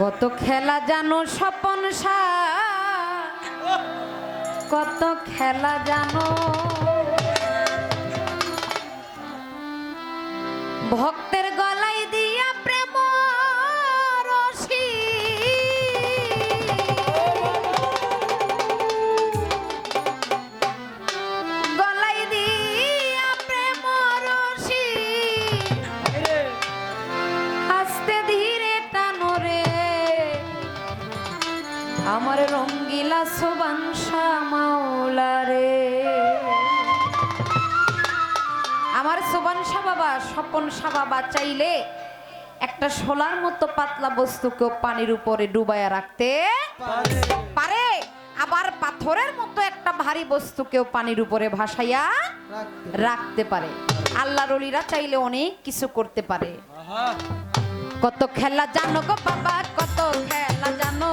কত খেলা জানো স্বপন কত খেলা জানো? ভক্তের গলাই আমার রঙ্গিলা সোবাংশা মাওলা রে। আমার সোবাংশা বাবা স্বপন সা বাবা চাইলে একটা সোলার মতো পাতলা বস্তুকেও পানির উপরে ডুবাইয়া রাখতে পারে। আবার পাথরের মতো একটা ভারী বস্তুকেও পানির উপরে ভাসাইয়া রাখতে পারে। আল্লাহ রলিরা চাইলে অনেক কিছু করতে পারে। কত খেলা জানো গো বাবা কত খেলা জানো।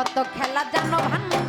কত খেলা জানো ভান্ন